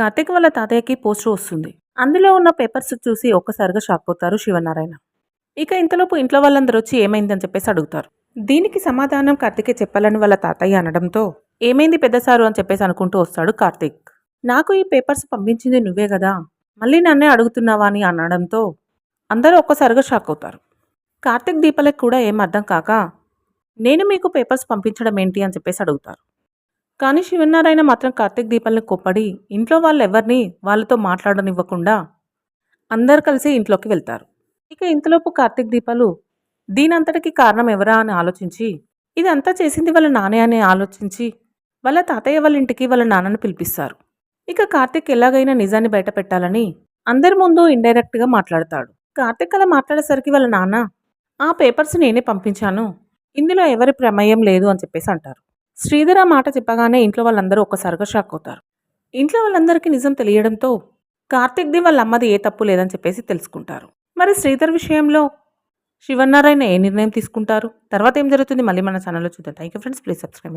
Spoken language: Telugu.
కార్తీక్ వాళ్ళ తాతయ్యకి పోస్టర్ వస్తుంది. అందులో ఉన్న పేపర్స్ చూసి ఒక్కసారిగా షాక్ అవుతారు శివనారాయణ. ఇక ఇంతలోపు ఇంట్లో వాళ్ళందరూ వచ్చి ఏమైందని చెప్పేసి అడుగుతారు. దీనికి సమాధానం కార్తికే చెప్పాలని వాళ్ళ తాతయ్య అనడంతో ఏమైంది పెద్ద సారు? అని చెప్పేసి అనుకుంటూ వస్తాడు కార్తీక్. నాకు ఈ పేపర్స్ పంపించింది నువ్వే కదా? మళ్ళీ నన్నే అడుగుతున్నావా? అని అనడంతో అందరూ ఒక్కసారిగా షాక్ అవుతారు. కార్తీక్ దీపాలకు కూడా ఏం అర్థం కాక నేను మీకు పేపర్స్ పంపించడం ఏంటి? అని చెప్పేసి అడుగుతారు. కానీ శివనారాయణ మాత్రం కార్తీక్ దీపాలను కొప్పడి ఇంట్లో వాళ్ళెవరిని వాళ్ళతో మాట్లాడనివ్వకుండా అందరు కలిసి ఇంట్లోకి వెళ్తారు. ఇక ఇంతలోపు కార్తీక్ దీపాలు దీనంతటికి కారణం ఎవరా అని ఆలోచించి ఇదంతా చేసింది వాళ్ళ నానే అని ఆలోచించి వాళ్ళ తాతయ్య వాళ్ళ ఇంటికి వాళ్ళ నాన్నను పిలిపిస్తారు. ఇక కార్తీక్ ఎలాగైనా నిజాన్ని బయట పెట్టాలని అందరి ముందు ఇండైరెక్ట్గా మాట్లాడతాడు. కార్తీక్ అలా మాట్లాడేసరికి వాళ్ళ నాన్న ఆ పేపర్స్ నేనే పంపించాను. ఇందులో ఎవరి ప్రమేయం లేదు అని చెప్పేసి అంటారు. శ్రీధర్ ఆ మాట చెప్పగానే ఇంట్లో వాళ్ళందరూ ఒక్కసారిగా షాక్ అవుతారు. ఇంట్లో వాళ్ళందరికీ నిజం తెలియడంతో కార్తీక్ది వాళ్ళ అమ్మది ఏ తప్పు లేదని చెప్పేసి తెలుసుకుంటారు. మరి శ్రీధర్ విషయంలో శివన్నారాయణ ఏ నిర్ణయం తీసుకుంటారు? తర్వాత ఏం జరుగుతుంది? మళ్ళీ మన ఛానల్లో చూద్దాం. Thank you friends please subscribe